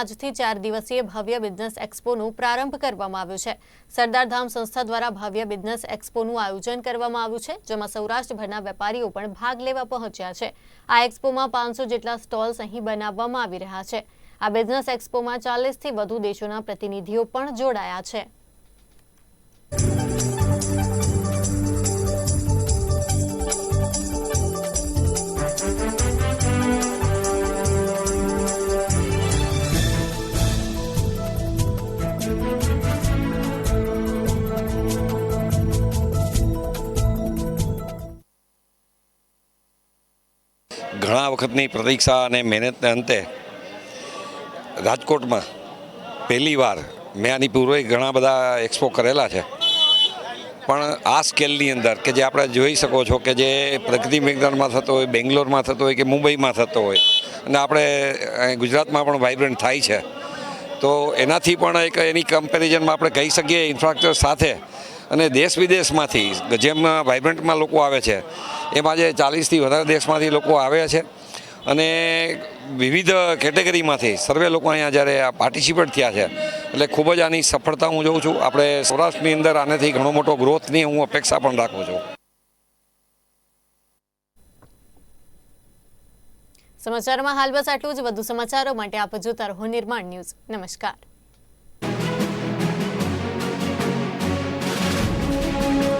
આજથી ચાર દિવસીય ભવ્ય બિઝનેસ એક્સપોનો પ્રારંભ કરવામાં આવ્યો છે. સરદારધામ સંસ્થા દ્વારા ભવ્ય બિઝનેસ એક્સપોનું આયોજન કરવામાં આવ્યું છે, જેમાં સૌરાષ્ટ્રભરના વેપારીઓ પણ ભાગ લેવા પહોંચ્યા છે. આ એક્સપોમાં પાંચસો જેટલા સ્ટોલ્સ અહીં બનાવવામાં આવી રહ્યા છે. આ બિઝનેસ એક્સપોમાં ચાલીસથી વધુ દેશોના પ્રતિનિધિઓ પણ જોડાયા છે. ઘણા વખતની પ્રતીક્ષા અને મહેનતને અંતે રાજકોટમાં પહેલીવાર મેં આની પૂર્વે ઘણા બધા એક્સપો કરેલા છે. પણ આ સ્કેલની અંદર કે જે આપણે જોઈ શકો છો કે જે પ્રગતિ મેદાનમાં થતો હોય, બેંગ્લોરમાં થતો હોય કે મુંબઈમાં થતો હોય, અને આપણે ગુજરાતમાં પણ વાઇબ્રન્ટ થાય છે. તો એનાથી પણ એક એની કમ્પેરિઝનમાં આપણે કહી શકીએ ઇન્ફ્રાસ્ટ્રક્ચર સાથે અને દેશ વિદેશમાંથી, જેમ વાઇબ્રન્ટમાં લોકો આવે છે, એમ આજે ચાલીસથી વધારે દેશમાંથી લોકો આવે છે. અને વિવિધ કેટેગરીમાંથી સર્વે લોકો અહીંયા જ્યારે પાર્ટિસિપેટ થયા છે, એટલે ખૂબ જ આની સફળતા હું જોઉં છું. આપણે સૌરાષ્ટ્રની અંદર આનાથી ઘણો મોટો ગ્રોથની હું અપેક્ષા પણ રાખું છું. સમાચારમાં હાલ બસ આટલું જ. વધુ સમાચારો માટે આપ જોતા રહો નિર્માણ ન્યૂઝ. નમસ્કાર.